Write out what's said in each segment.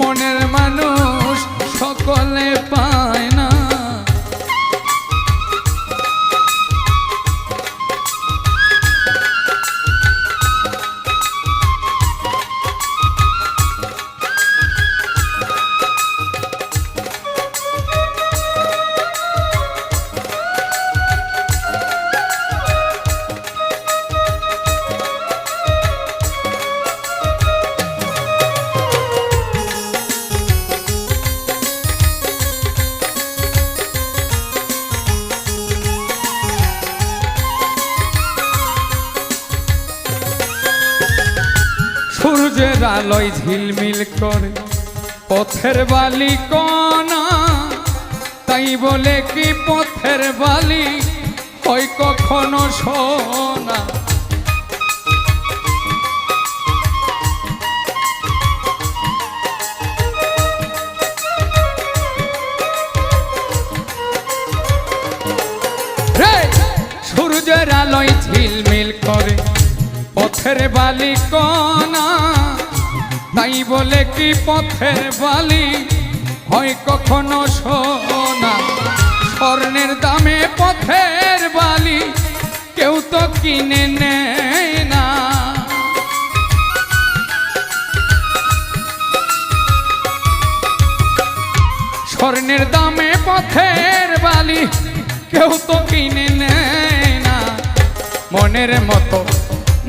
মনের মানুষ সকলে সূর্যের আলোয় ঝিলমিল করে পথের বালি কণা তাই বলে কি পথের বালি? হয় কখনো সোনা! সূর্যের আলোয় ঝিলমিল করে পথের বালি কণা তাই বলে কি পথের বালি? হয় কখনো সোনা। স্বর্ণের দামে পথের বালি। কেউ তো কিনে নেয় না। স্বর্ণের দামে পথের বালি। কেউ তো কিনে নেয় না। মনের মতো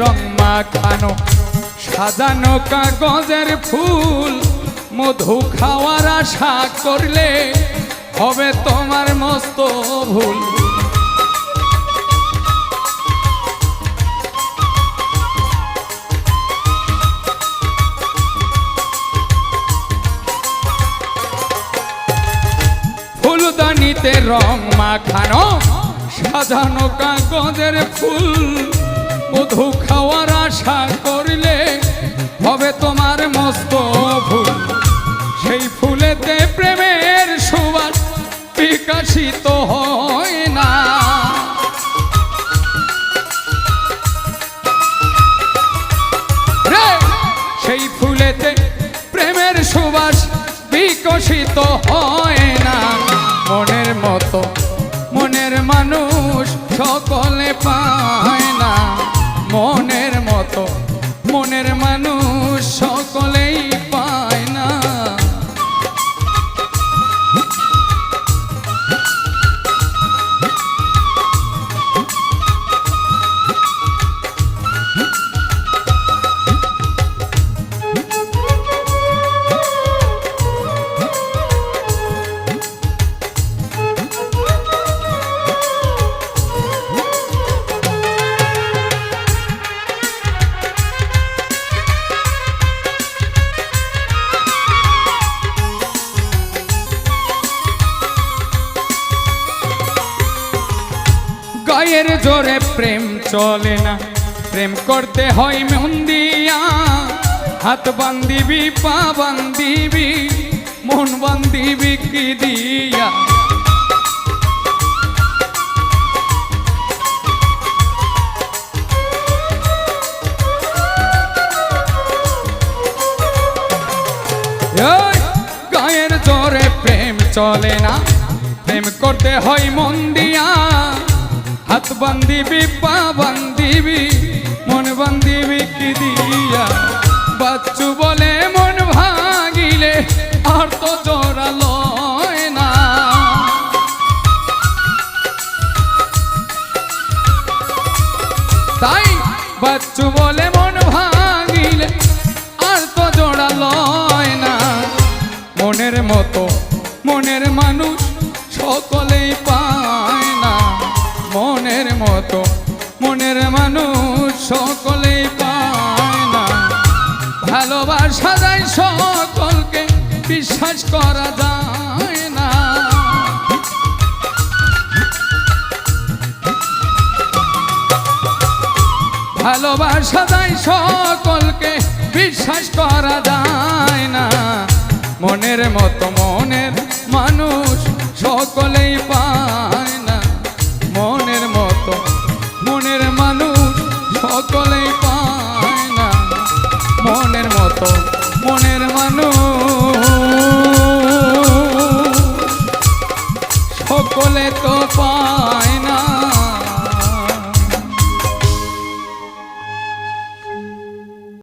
রং মাখানো সাজানো কাগজের ফুল, মধু খাওয়ার আশা করলে হবে তোমার মস্ত ভুল। ফুলদানিতে রং মাখানো, সাজানো কাগজের ফুল মধু খাওয়ার আশা করলে হবে তোমার মস্ত ভুল সেই ফুলেতে প্রেমের সুবাস বিকাশিত হয় না। সেই ফুলেতে প্রেমের সুবাস বিকশিত হয় না। মনের মতো মনের মানুষ সকলে পায় না। মনের মতো মনের মানুষ সকলেই জোরে প্রেম চলে না। প্রেম করতে হয় মন দিয়া। হাত বান্দিবি পা বান্দিবি মন বান্দিবি কি দিয়া? গায়ের জোরে প্রেম চলে না। প্রেম করতে হয় মন হাত বান্দিবি পা বান্দিবি মন বান্দিবি কি দিয়া? বাচ্চু বলে মন ভাগিলে আর তো জোড়া লয় না। তাই বাচ্চু বলে মন ভাঙিলে আর তো জোড়া লয় না। মনের মতো মনের মানুষ সকলেই মনের মতো। মনের মানুষ সকলেই পায় না। ভালোবাসা যায় সকলকে, বিশ্বাস করা যায় না। ভালোবাসা যায় সকলকে, বিশ্বাস করা যায় না। মনের মতো মনের